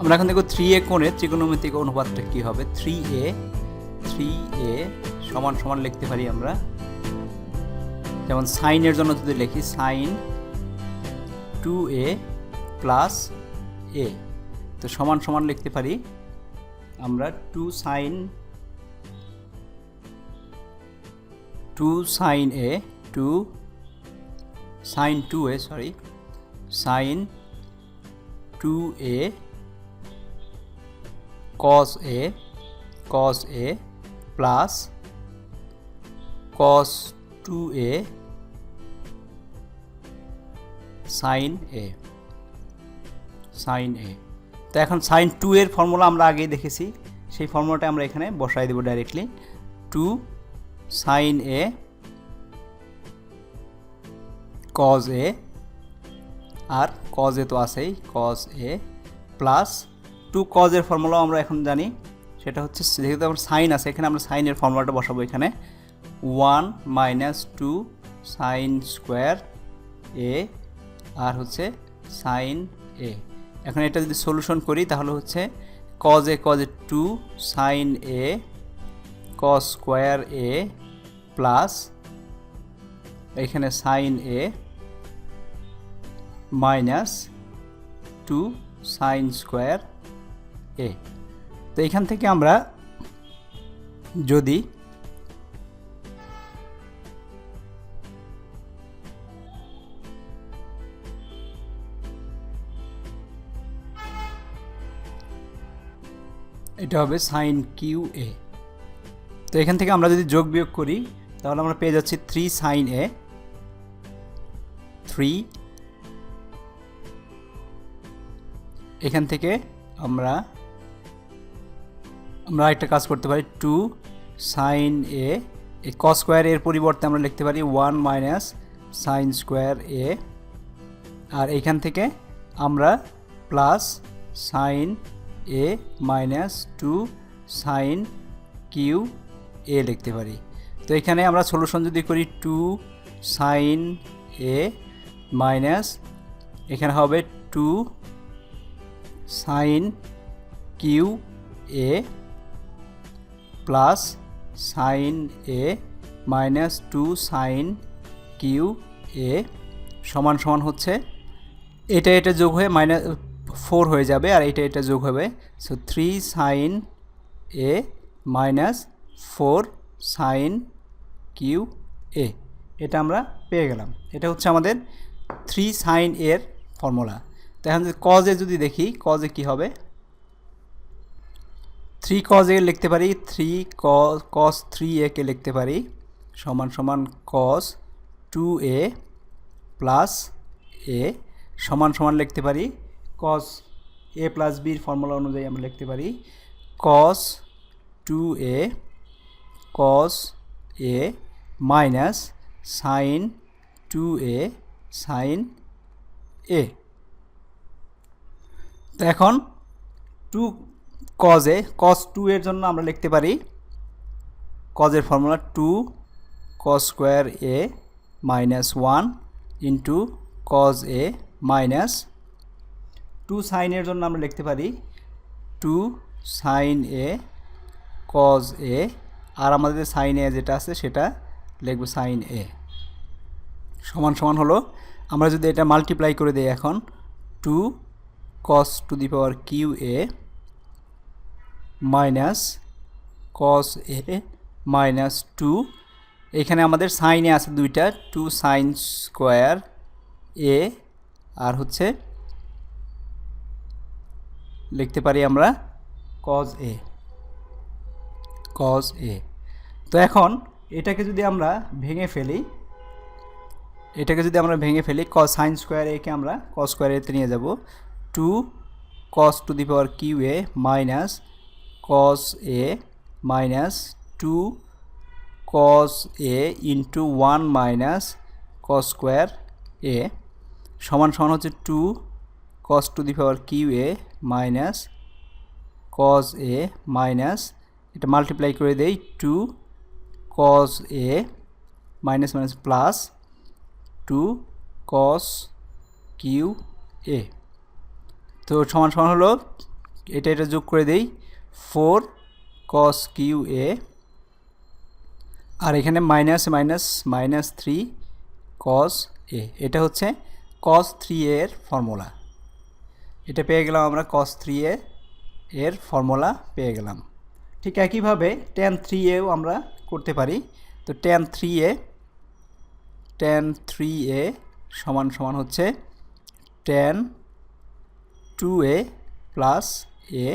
আমরা এখন দেখো থ্রি এ কোণের ত্রিকোণমিতিক অনুপাতটা কী হবে? থ্রি এ থ্রি এ সমান সমান লিখতে পারি আমরা। যেমন সাইনের জন্য যদি লিখি sine two A plus A তো সমান সমান লিখতে পারি আমরা two sine two sine A two sine two A sorry sine two A cos a cos a plus cos 2a sin a sin a তো এখন সাইন টু এর formula আমরা আগেই দেখেছি। সেই ফর্মুলাটা আমরা এখানে বসাই দেবো directly two sine A cos A R cos A তো আছেই। কজ এ প্লাস টু কজের ফর্মুলাও আমরা এখন জানি। সেটা হচ্ছে যেহেতু আমার সাইন আছে, এখানে আমরা সাইনের ফর্মুলাটা বসাবো এখানে। One minus two sine square A আর হচ্ছে সাইন এ এখন এটা যদি সলিউশন করি, তাহলে হচ্ছে cos A cos A two sine A cos square A plus এখানে sine A minus two sine square A. তো এখান থেকে আমরা যদি এটা হবে সাইন কিউ এ তো এখান থেকে আমরা যদি যোগ বিয়োগ করি, তাহলে আমরা পেয়ে যাচ্ছি থ্রি সাইন এ থ্রি এখান থেকে আমরা আমরা একটা কাজ করতে পারি টু সাইন এ, এই কস স্কোয়ার এর পরিবর্তে আমরা লিখতে পারি one minus sine square A. আর এইখান থেকে আমরা plus sine A minus two sine cube A লিখতে পারি। তো এখানে আমরা সলিউশন যদি করি টু সাইন এ মাইনাস, এখানে হবে two sine cube A plus sine A minus two sine cube A সমান সমান হচ্ছে এটা এটা যোগ হয়ে মাইনাস ফোর হয়ে যাবে আর এটা এটা যোগ হবে। So three sine A minus four sine cube A এটা আমরা পেয়ে গেলাম। এটা হচ্ছে আমাদের থ্রি সাইন এর ফর্মুলা তো এখন যদি কজে যদি দেখি কজে কি হবে? থ্রি কজ এ লিখতে পারি থ্রি কস থ্রি একে লিখতে পারি, সমান সমান কস টু এ প্লাস এ সমান সমান লিখতে পারি কস এ প্লাস বির ফর্মুলা অনুযায়ী আমরা লিখতে পারি cos two A cos A minus sine two A sine A তো এখন টু কজে কস টু এর জন্য আমরা লিখতে পারি কজের formula two cos square A minus one into cos A minus two সাইনের জন্য আমরা লিখতে পারি two sine A cos A আর আমাদের সাইন এ যেটা আছে সেটা লিখব সাইন এ সমান সমান হলো, আমরা যদি এটা মাল্টিপ্লাই করে দিই এখন two cos to the power cube A minus cos A minus two এখানে আমাদের সাইনে আছে দুইটা টু সাইন স্কোয়ার এ আর হচ্ছে লিখতে পারি আমরা কজ এ কজ এ তো এখন এটাকে যদি আমরা ভেঙে ফেলি, এটাকে যদি আমরা ভেঙে ফেলি ক সাইন স্কোয়ার একে আমরা কস স্কোয়ার এতে নিয়ে যাব। Two cos to the power cube A minus cos A minus two cos A into one minus cos square A সমান সমান হচ্ছে two cos to the power cube A minus কস এ মাইনাস এটা মাল্টিপ্লাই করে দেই two cos A minus minus plus two cos cube A তো সমান সমান হলো, এটা এটা যোগ করে দেই ফোর কস কিউ এ আর এখানে minus minus minus three cos A এটা হচ্ছে কস থ্রি এর ফর্মুলা এটা পেয়ে গেলাম আমরা কস থ্রি এ এর ফর্মুলা পেয়ে গেলাম। ঠিক একইভাবে টেন থ্রি এও আমরা করতে পারি। তো tan three A tan three A সমান সমান হচ্ছে tan two A plus A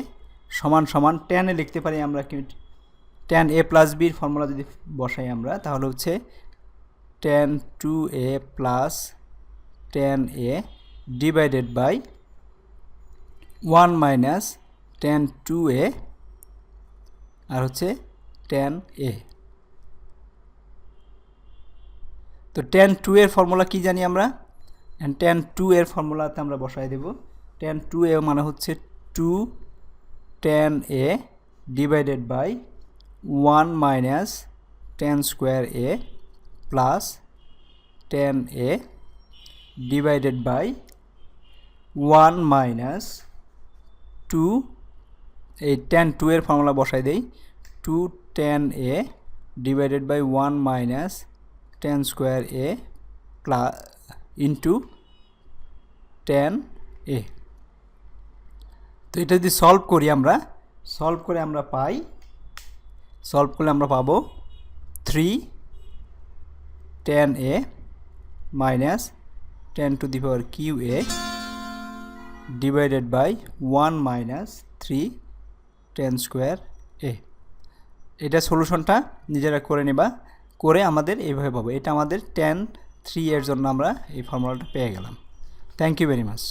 সমান সমান টেনে লিখতে পারি আমরা টেন এ প্লাস বির ফর্মুলা যদি বসাই আমরা, তাহলে হচ্ছে tan two A plus tan A divided by one minus tan two A আর হচ্ছে টেন এ তো টেন টু এর ফর্মুলা কি জানি আমরা? টেন টু এর ফর্মুলাতে আমরা বসাই দেব। টেন টু এ মানে হচ্ছে two tan A divided by one minus tan square A plus tan A divided by one minus two এই টেন টু এর ফর্মুলা বসাই দেই। Two tan A divided by one minus tan square A plus into tan A এটা যদি solve করি আমরা solve করে আমরা পাই সলভ করলে আমরা পাবো three tan A minus tan to the power cube A divided by one minus three tan square A এটা সলিউশনটা নিজেরা করে নেবা, করে আমাদের এইভাবে পাবো। এটা আমাদের টেন থ্রি এর জন্য আমরা এই ফর্মুলাটা পেয়ে গেলাম। Thank you very much